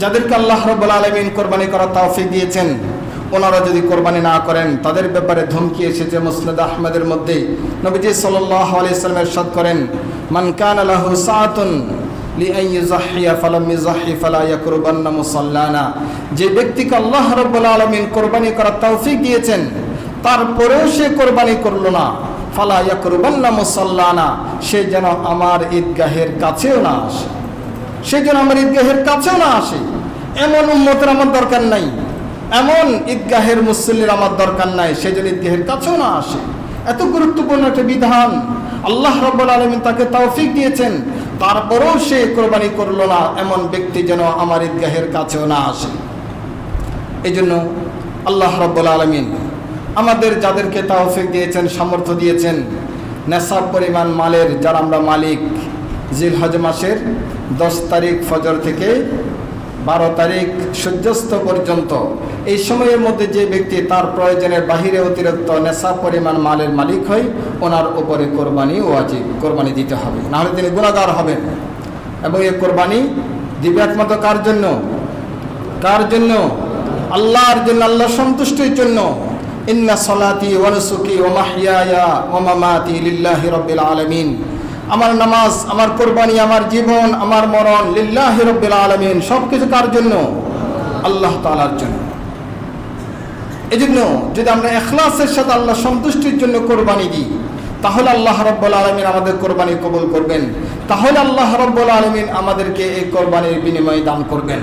যাদেরকে আল্লাহ রব্বুল আলমিন কোরবানি করার তৌফিক দিয়েছেন, ওনারা যদি কোরবানি না করেন, তাদের ব্যাপারে ধমকি এসেছে মুসনাদ আহমেদের মধ্যে। নবীজি সাল্লাহ আলাইসালামের সাদ করেন, মান কান আলাহু সাআতুন লিআন ইউযাহিয়া ফালাম ইউযাহি ফালা ইয়াকরুবান্না যে ব্যক্তিকে আল্লাহ রাব্বুল আলমিন কোরবানি করার তৌফিক দিয়েছেন তারপরেও সে কোরবানি করল না। ফালা ইয়াকরুবান্না মুসাল্লানা, সে যেন আমার ঈদগাহের কাছেও না আসে। সে যেন আমার ঈদগাহের কাছেও না আসে। এমন উম্মতের আমার দরকার নাই। এমন ঈদগাহের মুসল্লির আমার দরকার নাই সে যেন ঈদগাহের কাছেও না আসে। এত গুরুত্বপূর্ণ একটা বিধান। আল্লাহ রব্বুল আলমিন তাকে তৌফিক দিয়েছেন। তারপরেও সে কোরবানি করল না, এমন ব্যক্তি যেন আমার ঈদগাহের কাছেও না আসে। এই জন্য আল্লাহ রব্বুল আলমিন আমাদের যাদেরকে তৌফিক দিয়েছেন, সামর্থ্য দিয়েছেন নেশাব পরিমাণ মালের, যারা আমরা মালিক জিল হজ মাসের দশ তারিখ ফজর থেকে বারো তারিখ সূর্যাস্ত পর্যন্ত। এই সময়ের মধ্যে যে ব্যক্তি তার প্রয়োজনের বাহিরে অতিরিক্ত নেশা পরিমাণ মালের মালিক হয়, ওনার উপরে কোরবানি ওয়াজিব কোরবানি দিতে হবে। নাহলে তিনি গুণাগার হবেন। এবং এই কোরবানি দিবে একমাত্র কার জন্য? কার জন্য? আল্লাহর জন্য আল্লাহ সন্তুষ্টির জন্য। ইন্না সলাতি ওয়ানুসুকি ও মাহিয়ায়া ও মামাতি লিল্লাহি রব্বিল আলামিন। আমার নামাজ, আমার কোরবানি, আমার জীবন, আমার মরণ লিল্লাহি রব্বিল আলামিন সব কিছু কার জন্য? আল্লাহ তাআলার জন্য। এজন্য যদি আমরা এখলাসের সাথে আল্লাহ সন্তুষ্টির জন্য কোরবানি দিই, তাহলে আল্লাহ রব্বুল আলমিন আমাদের কোরবানি কবুল করবেন। তাহলে আল্লাহ রব্বুল আলমিন আমাদেরকে এই কোরবানির বিনিময়ে দান করবেন।